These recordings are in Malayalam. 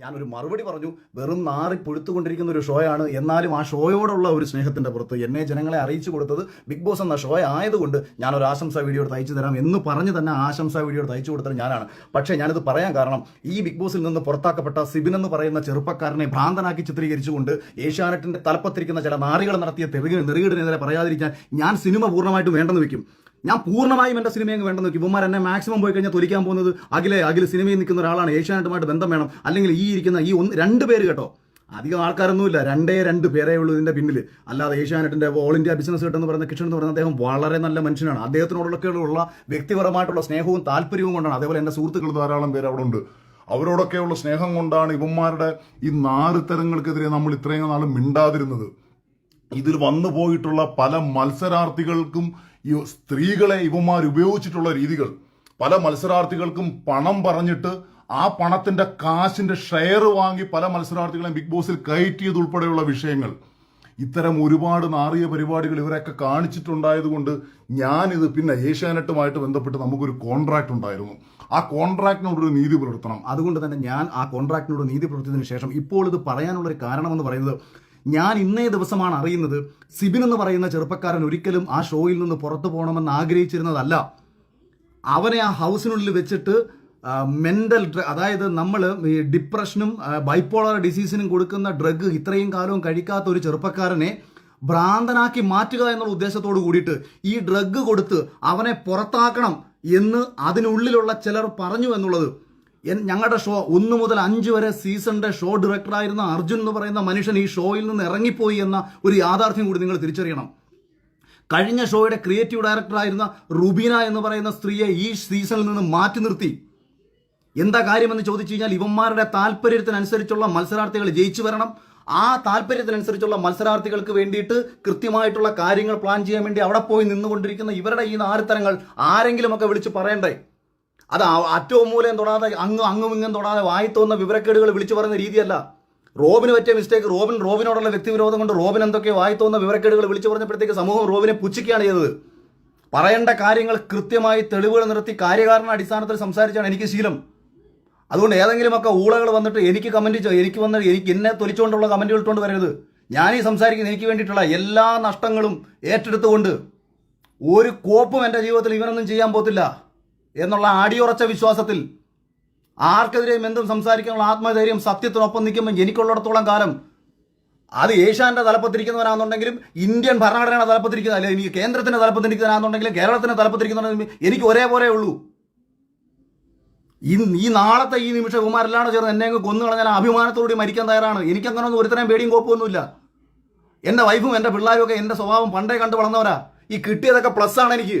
ഞാനൊരു മറുപടി പറഞ്ഞു. വെറും നാറി പുഴുത്തുകൊണ്ടിരിക്കുന്ന ഒരു ഷോയാണ്. എന്നാലും ആ ഷോയോടുള്ള ഒരു സ്നേഹത്തിന്റെ പുറത്ത് എന്നെ ജനങ്ങളെ അറിയിച്ചു കൊടുത്തത് ബിഗ് ബോസ് എന്ന ഷോ ആയതുകൊണ്ട് ഞാനൊരു ആശംസാ വീഡിയോ എടുത്ത് അയച്ചു തരാം എന്ന് പറഞ്ഞ് തന്നെ ആശംസ വീഡിയോ എടുത്ത് അയച്ചു കൊടുത്തത് ഞാനാണ്. പക്ഷേ ഞാനിത് പറയാൻ കാരണം ഈ ബിഗ് ബോസിൽ നിന്ന് പുറത്താക്കപ്പെട്ട സിബിൻ എന്ന് പറയുന്ന ചെറുപ്പക്കാരനെ ഭ്രാന്തനാക്കി ചിത്രീകരിച്ചുകൊണ്ട് ഏഷ്യാനെറ്റിന്റെ തലപ്പത്തിരിക്കുന്ന ചില നാറികൾ നടത്തിയ തെളിവ് നെറുകിടിനെതിരെ പറയാതിരിക്കാൻ ഞാൻ സിനിമ പൂർണമായിട്ടും വേണ്ടെന്ന് വെക്കും ഞാൻ പൂർണമായും എന്റെ സിനിമ അങ്ങ് വേണ്ടെന്ന് വെക്കും ഇവന്മാർ എന്നെ മാക്സിമം പോയി കഴിഞ്ഞാൽ തൊലിക്കാൻ പോകുന്നത് അഖിലെ അഖിൽ സിനിമയിൽ നിൽക്കുന്ന ഒരാളാണ്. ഏഷ്യാനെറ്റുമായിട്ട് ബന്ധം വേണം. അല്ലെങ്കിൽ ഈ ഇരിക്കുന്ന ഈ ഒന്ന് രണ്ട് പേര് കേട്ടോ. അധികം ആൾക്കാരൊന്നുമില്ല. രണ്ടേ രണ്ട് പേരേ ഉള്ളൂ ഇതിന്റെ പിന്നിൽ അല്ലാതെ ഏഷ്യാനെറ്റിന്റെ ഓൾ ഇന്ത്യ ബിസിനസ് കിട്ടുന്ന പറയുന്ന കിഷൻ എന്ന് പറയുന്ന അദ്ദേഹം വളരെ നല്ല മനുഷ്യനാണ്. അദ്ദേഹത്തിനോടൊക്കെയുള്ള വ്യക്തിപരമായിട്ടുള്ള സ്നേഹവും താല്പര്യവും കൊണ്ടാണ്. അതേപോലെ എന്റെ സുഹൃത്തുക്കൾ ധാരാളം പേര് അവിടെ ഉണ്ട്. അവരോടൊക്കെയുള്ള സ്നേഹം കൊണ്ടാണ് ഇവന്മാരുടെ ഈ നാല് തരങ്ങൾക്കെതിരെ നമ്മൾ ഇത്രയും നാൾ മിണ്ടാതിരുന്നത്. ഇതിൽ വന്നു പോയിട്ടുള്ള പല മത്സരാർത്ഥികൾക്കും ഈ സ്ത്രീകളെ ഇവന്മാർ ഉപയോഗിച്ചിട്ടുള്ള രീതികൾ. പല മത്സരാർത്ഥികൾക്കും പണം പറഞ്ഞിട്ട് ആ പണത്തിന്റെ കാശിന്റെ ഷെയർ വാങ്ങി പല മത്സരാർത്ഥികളെ ബിഗ് ബോസിൽ കയറ്റിയതുൾപ്പെടെയുള്ള വിഷയങ്ങൾ. ഇത്തരം ഒരുപാട് നാറിയ പരിപാടികൾ ഇവരൊക്കെ കാണിച്ചിട്ടുണ്ടായതുകൊണ്ട് ഞാനിത് പിന്നെ ഏഷ്യാനെറ്റുമായിട്ട് ബന്ധപ്പെട്ട് നമുക്കൊരു കോൺട്രാക്ട് ഉണ്ടായിരുന്നു. ആ കോൺട്രാക്ടിനോടൊരു നീതി പുലർത്തണം. അതുകൊണ്ട് തന്നെ ഞാൻ ആ കോൺട്രാക്ടിനോട് നീതി പുലർത്തിയതിനു ശേഷം ഇപ്പോൾ ഇത് പറയാനുള്ള ഒരു കാരണമെന്ന് പറയുന്നത് ഞാൻ ഇന്നേ ദിവസമാണ് അറിയുന്നത് സിബിൻ എന്ന് പറയുന്ന ചെറുപ്പക്കാരൻ ഒരിക്കലും ആ ഷോയിൽ നിന്ന് പുറത്തു പോകണമെന്ന് ആഗ്രഹിച്ചിരുന്നതല്ല. അവനെ ആ ഹൗസിനുള്ളിൽ വെച്ചിട്ട് മെന്റൽ അതായത് നമ്മൾ ഈ ഡിപ്രഷനും ബൈപ്പോളർ ഡിസീസിനും കൊടുക്കുന്ന ഡ്രഗ് ഇത്രയും കാലവും കഴിക്കാത്ത ഒരു ചെറുപ്പക്കാരനെ ഭ്രാന്തനാക്കി മാറ്റുക എന്നുള്ള ഉദ്ദേശത്തോട് കൂടിയിട്ട് ഈ ഡ്രഗ് കൊടുത്ത് അവനെ പുറത്താക്കണം എന്ന് അതിനുള്ളിലുള്ള ചിലർ പറഞ്ഞു എന്നുള്ളത് ഞങ്ങളുടെ ഷോ ഒന്ന് മുതൽ അഞ്ച് വരെ സീസണിന്റെ ഷോ ഡയറക്ടറായിരുന്ന അർജുൻ എന്ന് പറയുന്ന മനുഷ്യൻ ഈ ഷോയിൽ നിന്ന് ഇറങ്ങിപ്പോയി എന്ന ഒരു യാഥാർത്ഥ്യം കൂടി നിങ്ങൾ തിരിച്ചറിയണം. കഴിഞ്ഞ ഷോയുടെ ക്രിയേറ്റീവ് ഡയറക്ടറായിരുന്ന റുബീന എന്ന് പറയുന്ന സ്ത്രീയെ ഈ സീസണിൽ നിന്ന് മാറ്റി നിർത്തി. എന്താ കാര്യമെന്ന് ചോദിച്ചു കഴിഞ്ഞാൽ ഇവന്മാരുടെ താല്പര്യത്തിനനുസരിച്ചുള്ള മത്സരാർത്ഥികൾ ജയിച്ചു വരണം. ആ താല്പര്യത്തിനനുസരിച്ചുള്ള മത്സരാർത്ഥികൾക്ക് വേണ്ടിയിട്ട് കൃത്യമായിട്ടുള്ള കാര്യങ്ങൾ പ്ലാൻ ചെയ്യാൻ വേണ്ടി അവിടെ പോയി നിന്നുകൊണ്ടിരിക്കുന്ന ഇവരുടെ ഈ നാരിത്തരങ്ങൾ ആരെങ്കിലുമൊക്കെ വിളിച്ച് പറയണ്ടേ? അത് അറ്റവും മൂലം തൊടാതെ അങ്ങും അങ്ങും ഇങ്ങും തൊടാതെ വായി തോന്നുന്ന വിവരക്കേടുകൾ വിളിച്ചു പറയുന്ന രീതിയല്ല. റോബിന് പറ്റിയ മിസ്റ്റേക്ക് റോബിൻ റോബിനോടുള്ള വ്യക്തിവിരോധം കൊണ്ട് റോബിൻ എന്തൊക്കെ വായി തോന്നുന്ന വിവരക്കേടുകൾ വിളിച്ചു പറഞ്ഞപ്പോഴത്തേക്ക് സമൂഹം റോബിനെ പുച്ഛിക്കുകയാണ് ചെയ്തത്. പറയേണ്ട കാര്യങ്ങൾ കൃത്യമായി തെളിവുകൾ നിർത്തി കാര്യകാരണ അടിസ്ഥാനത്തിൽ സംസാരിച്ചാണ് എനിക്ക് ശീലം. അതുകൊണ്ട് ഏതെങ്കിലുമൊക്കെ ഊളകൾ വന്നിട്ട് എനിക്ക് കമന്റ് എനിക്ക് വന്ന് എനിക്ക് എന്നെ തൊലിച്ചുകൊണ്ടുള്ള കമന്റുകൾ ഇട്ടുകൊണ്ട് വരരുത്. ഞാൻ ഈ സംസാരിക്കുന്ന എനിക്ക് വേണ്ടിയിട്ടുള്ള എല്ലാ നഷ്ടങ്ങളും ഏറ്റെടുത്തുകൊണ്ട് ഒരു കോപ്പും എന്റെ ജീവിതത്തിൽ ഇവനൊന്നും ചെയ്യാൻ പോത്തില്ല എന്നുള്ള അടിയുറച്ച വിശ്വാസത്തിൽ ആർക്കെതിരെയും എന്തും സംസാരിക്കാനുള്ള ആത്മധൈര്യം സത്യത്തിനൊപ്പം നിൽക്കുമ്പോൾ എനിക്കുള്ളിടത്തോളം കാലം അത് ഏഷ്യാന്റെ തലപ്പത്തിരിക്കുന്നവരാണെന്നുണ്ടെങ്കിലും ഇന്ത്യൻ ഭരണഘടനയുടെ തലപ്പത്തിരിക്കുന്ന അല്ലെങ്കിൽ എനിക്ക് കേന്ദ്രത്തിന്റെ തലപ്പത്തിരിക്കുന്നവരാണെന്നുണ്ടെങ്കിലും കേരളത്തിന്റെ തലപ്പത്തിരിക്കുന്നവരാണെങ്കിലും എനിക്ക് ഒരേപോലെ ഉള്ളൂ. ഈ ഈ നാളത്തെ ഈ നിമിഷം കുമാരെല്ലാം ചേർന്ന് എന്നെ കൊന്നു കളഞ്ഞാൽ അഭിമാനത്തോടുകൂടി മരിക്കാൻ തയ്യാറാണ്. എനിക്കങ്ങനെ ഒന്നും ഒരുത്തരം പേടിയും കോപ്പൊന്നുമില്ല എന്റെ വൈഫും എന്റെ പിള്ളേരും ഒക്കെ എന്റെ സ്വഭാവം പണ്ടേ കണ്ടു വളർന്നവരാ. ഈ കിട്ടിയതൊക്കെ പ്ലസ് ആണ് എനിക്ക്.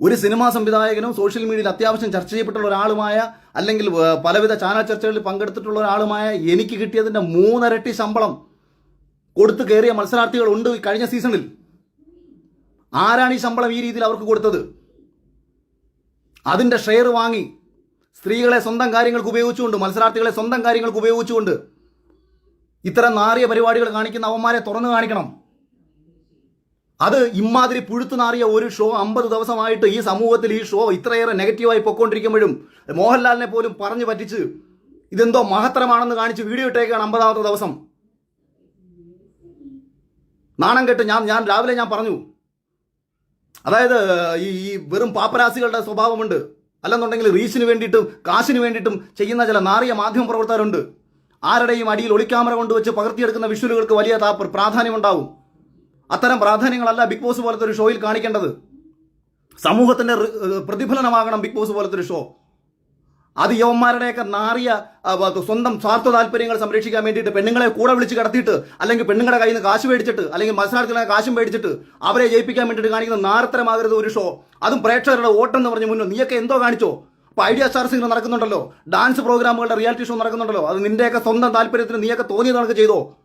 ഒരു സിനിമാ സംവിധായകനും സോഷ്യൽ മീഡിയയിൽ അത്യാവശ്യം ചർച്ച ചെയ്യപ്പെട്ടുള്ള ഒരാളുമായ അല്ലെങ്കിൽ പലവിധ ചാനൽ ചർച്ചകളിൽ പങ്കെടുത്തിട്ടുള്ള ഒരാളുമായ എനിക്ക് കിട്ടിയതിന്റെ മൂന്നരട്ടി ശമ്പളം കൊടുത്തു കയറിയ മത്സരാർത്ഥികൾ ഉണ്ട് കഴിഞ്ഞ സീസണിൽ. ആരാണ് ഈ ശമ്പളം ഈ രീതിയിൽ അവർക്ക് കൊടുത്തത്? അതിന്റെ ഷെയർ വാങ്ങി സ്ത്രീകളെ സ്വന്തം കാര്യങ്ങൾക്ക് ഉപയോഗിച്ചുകൊണ്ട് മത്സരാർത്ഥികളെ സ്വന്തം കാര്യങ്ങൾക്ക് ഉപയോഗിച്ചുകൊണ്ട് ഇത്തരം നാറിയ പരിപാടികൾ കാണിക്കുന്ന അവന്മാരെ തുറന്നു കാണിക്കണം. അത് ഇമാതിരി പുഴുത്തുനാറിയ ഒരു ഷോ അമ്പത് ദിവസമായിട്ട് ഈ സമൂഹത്തിൽ ഈ ഷോ ഇത്രയേറെ നെഗറ്റീവായി പൊയ്ക്കൊണ്ടിരിക്കുമ്പോഴും മോഹൻലാലിനെ പോലും പറഞ്ഞു പറ്റിച്ച് ഇതെന്തോ മഹത്തരമാണെന്ന് കാണിച്ച് വീഡിയോ ഇട്ടേക്കാണ് അമ്പതാമത്തെ ദിവസം. നാണം കെട്ട് ഞാൻ ഞാൻ രാവിലെ ഞാൻ പറഞ്ഞു. അതായത് ഈ ഈ വെറും പാപ്പരാസികളുടെ സ്വഭാവമുണ്ട്. അല്ലെന്നുണ്ടെങ്കിൽ റീച്ചിന് വേണ്ടിയിട്ടും കാശിന് വേണ്ടിയിട്ടും ചെയ്യുന്ന ചില നാറിയ മാധ്യമ പ്രവർത്തകരുണ്ട്. ആരുടെയും അടിയിൽ ഒളിക്യാമറ കൊണ്ടുവച്ച് പകർത്തിയെടുക്കുന്ന വിഷ്വലുകൾക്ക് വലിയ പ്രാധാന്യമുണ്ടാവും. അത്തരം പ്രാധാന്യങ്ങളല്ല ബിഗ് ബോസ് പോലത്തെ ഒരു ഷോയിൽ കാണിക്കേണ്ടത്. സമൂഹത്തിന്റെ റി- പ്രതിഫലനമാകണം ബിഗ് ബോസ് പോലത്തെ ഒരു ഷോ അത് യവന്മാരുടെയൊക്കെ നാറിയ സ്വന്തം സ്വാർത്ഥ താല്പര്യങ്ങൾ സംരക്ഷിക്കാൻ വേണ്ടിയിട്ട് പെണ്ണുങ്ങളെ കൂടെ വിളിച്ച് കടത്തിയിട്ട് അല്ലെങ്കിൽ പെണ്ണുങ്ങളുടെ കയ്യിൽ നിന്ന് കാശ് മേടിച്ചിട്ട് അല്ലെങ്കിൽ മത്സരാർത്ഥികളെ കാശ് മേടിച്ചിട്ട് അവരെ ജയിപ്പിക്കാൻ വേണ്ടിയിട്ട് കാണിക്കുന്ന നാരത്തരമാകരുത് ഒരു ഷോ അതും പ്രേക്ഷകരുടെ ഓട്ടെന്ന് പറഞ്ഞ് മുന്നോ നീയൊക്കെ എന്തോ കാണിച്ചോ? ഇപ്പൊ ഐഡിയ സ്റ്റാർസ് ഇങ്ങനെ നടക്കുന്നുണ്ടല്ലോ. ഡാൻസ് പ്രോഗ്രാമുകളുടെ റിയാലിറ്റി ഷോ നടക്കുന്നുണ്ടല്ലോ. അത് നിന്റെയൊക്കെ സ്വന്തം താല്പര്യത്തിന് നീയൊക്കെ തോന്നിയത് നടക്കുക ചെയ്തോ?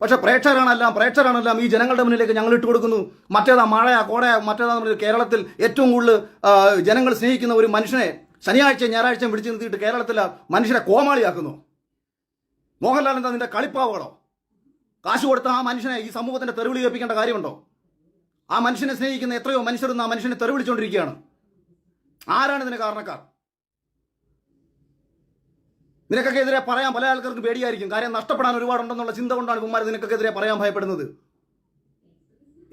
പക്ഷെ പ്രേക്ഷകരാണെല്ലാം പ്രേക്ഷകരാണെല്ലാം ഈ ജനങ്ങളുടെ മുന്നിലേക്ക് ഞങ്ങൾ ഇട്ട് കൊടുക്കുന്നു മറ്റേതാ മഴയാ കോടയാ മറ്റേതാ കേരളത്തിൽ ഏറ്റവും കൂടുതൽ ജനങ്ങൾ സ്നേഹിക്കുന്ന ഒരു മനുഷ്യനെ ശനിയാഴ്ച ഞായറാഴ്ച വിളിച്ചു നിർത്തിയിട്ട് കേരളത്തിൽ മനുഷ്യരെ കോമാളിയാക്കുന്നു. മോഹൻലാൽ എന്താ നിന്റെ കളിപ്പാവുകളോ കാശ് കൊടുത്ത ആ മനുഷ്യനെ ഈ സമൂഹത്തിന്റെ തെരുവിളി കേൾപ്പിക്കേണ്ട കാര്യമുണ്ടോ? ആ മനുഷ്യനെ സ്നേഹിക്കുന്ന എത്രയോ മനുഷ്യർ ആ മനുഷ്യനെ തെരുവിളിച്ചുകൊണ്ടിരിക്കുകയാണ് ആരാണ് ഇതിന് കാരണക്കാർ? നിനക്കൊക്കെ എതിരെ പറയാൻ പല ആൾക്കാർക്ക് പേടിയായിരിക്കും. കാര്യം നഷ്ടപ്പെടാൻ ഒരുപാടുണ്ടെന്നുള്ള ചിന്ത കൊണ്ടാണ് കുമാർ നിനക്കൊക്കെ എതിരെ പറയാൻ ഭയപ്പെടുന്നത്.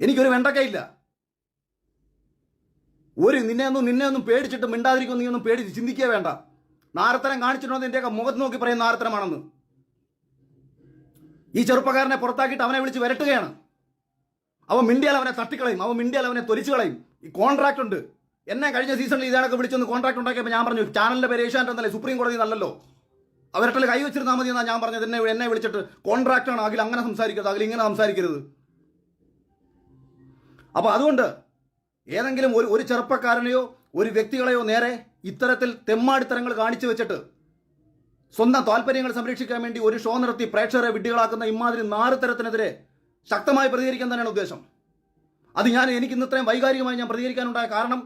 എനിക്കൊരു വെണ്ടക്കയില്ല. ഒരു നിന്നെ ഒന്നും നിന്നെ ഒന്നും പേടിച്ചിട്ട് മിണ്ടാതിരിക്കും നീ ഒന്നും പേടി ചിന്തിക്കുക വേണ്ട. നാരത്തരം കാണിച്ചിട്ടുണ്ടോ നിന്റെയൊക്കെ മുഖത്ത് നോക്കി പറയുന്ന നാരത്തരമാണെന്ന് ഈ ചെറുപ്പക്കാരനെ പുറത്താക്കിയിട്ട് അവനെ വിളിച്ച് വരട്ടുകയാണ്. അവൻ മിണ്ടിയാൽ അവനെ തട്ടിക്കളയും. അവൻ മിണ്ടിയാൽ അവനെ തൊലിച്ചു കളയും. ഈ കോൺട്രാക്ട് ഉണ്ട്. എന്നെ കഴിഞ്ഞ സീസണിൽ ഇതാണൊക്കെ വിളിച്ചൊന്ന് കോൺട്രാക്ട് ഉണ്ടാക്കിയപ്പോൾ ഞാൻ പറഞ്ഞു ചാനലിന്റെ പേര് എന്നല്ലേ? സുപ്രീം കോടതി നല്ലല്ലോ അവരുടെ കൈ വെച്ചിരുന്നാൽ മതി എന്നാണ് ഞാൻ പറഞ്ഞത്. എന്നെ എന്നെ വിളിച്ചിട്ട് കോൺട്രാക്റ്റാണ് അഖിൽ അങ്ങനെ സംസാരിക്കരുത്. അഖിൽ ഇങ്ങനെ സംസാരിക്കരുത്. അപ്പൊ അതുകൊണ്ട് ഏതെങ്കിലും ഒരു ഒരു ചെറുപ്പക്കാരനെയോ ഒരു വ്യക്തികളെയോ നേരെ ഇത്തരത്തിൽ തെമ്മാടിത്തരങ്ങൾ കാണിച്ചു വെച്ചിട്ട് സ്വന്തം താല്പര്യങ്ങൾ സംരക്ഷിക്കാൻ വേണ്ടി ഒരു ഷോ നടത്തി പ്രേക്ഷകരെ വിഡ്ഢികളാക്കുന്ന ഇമാതിരി നാറുതരത്തിനെതിരെ ശക്തമായി പ്രതികരിക്കാൻ തന്നെയാണ് ഉദ്ദേശം. അത് ഞാൻ എനിക്ക് ഇന്ന് ഇത്രയും വൈകാരികമായി ഞാൻ പ്രതികരിക്കാനുണ്ടായ കാരണം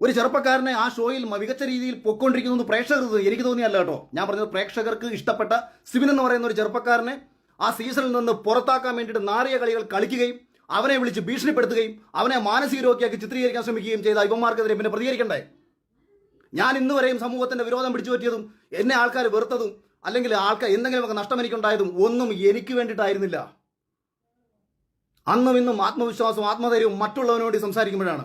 ഒരു ചെറുപ്പക്കാരനെ ആ ഷോയിൽ മികച്ച രീതിയിൽ പൊക്കൊണ്ടിരിക്കുന്നു പ്രേക്ഷകർ എനിക്ക് തോന്നിയല്ല കേട്ടോ. ഞാൻ പറഞ്ഞത് പ്രേക്ഷകർക്ക് ഇഷ്ടപ്പെട്ട സിബിൻ എന്ന് പറയുന്ന ഒരു ചെറുപ്പക്കാരനെ ആ സീസണിൽ നിന്ന് പുറത്താക്കാൻ വേണ്ടിയിട്ട് നാറിയ കളികൾ കളിക്കുകയും അവനെ വിളിച്ച് ഭീഷണിപ്പെടുത്തുകയും അവനെ മാനസിക രോഗിയാക്കി ചിത്രീകരിക്കാൻ ശ്രമിക്കുകയും ചെയ്ത ഇവന്മാർക്കെതിരെ പിന്നെ പ്രതികരിക്കണ്ടേ? ഞാൻ ഇന്ന് വരെയും സമൂഹത്തിന്റെ വിരോധം പിടിച്ചു പറ്റിയതും എന്നെ ആൾക്കാർ വെറുത്തതും അല്ലെങ്കിൽ ആൾക്കാർ എന്തെങ്കിലുമൊക്കെ നഷ്ടം എനിക്കുണ്ടായതും ഒന്നും എനിക്ക് വേണ്ടിയിട്ടായിരുന്നില്ല. അന്നും ഇന്നും ആത്മവിശ്വാസവും ആത്മധൈര്യവും മറ്റുള്ളവനോട് സംസാരിക്കുമ്പോഴാണ്.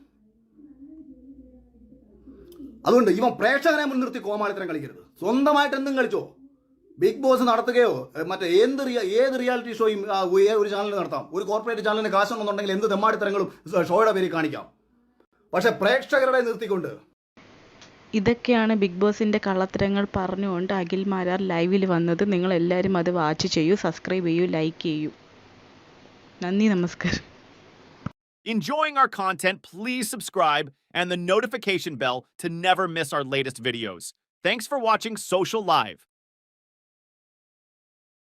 അതുകൊണ്ട് ഇവൻ പ്രേക്ഷകനെ മുൻനിർത്തി കോമാളിത്തരം കളിക്കരുത്. സ്വന്തമായിട്ട് എന്തും കളിച്ചോ? ബിഗ് ബോസ് നടത്തുകയോ മറ്റേ എന്ത് ഏത് റിയാലിറ്റി ഷോയും ഒരു ചാനലിൽ നടത്താം. ഒരു കോർപ്പറേറ്റ് ചാനലിന് കാശുണ്ടെന്നുണ്ടെങ്കിൽ എന്ത് തെമ്മാടിത്തരങ്ങളും ഷോയുടെ പേരിൽ കാണിക്കാം. പക്ഷെ പ്രേക്ഷകരുടെ നിർത്തിക്കൊണ്ട്. ഇതൊക്കെയാണ് ബിഗ് ബോസിന്റെ കള്ളത്തരങ്ങൾ പറഞ്ഞുകൊണ്ട് അഖിൽ മാരാർ ലൈവിൽ വന്നത്. നിങ്ങൾ എല്ലാവരും അത് വാച്ച് ചെയ്യൂ സബ്സ്ക്രൈബ് ചെയ്യൂ ലൈക്ക് ചെയ്യൂ. നന്ദി നമസ്കാരം. Enjoying our content, please subscribe and the notification bell to never miss our latest videos. Thanks for watching Social Live.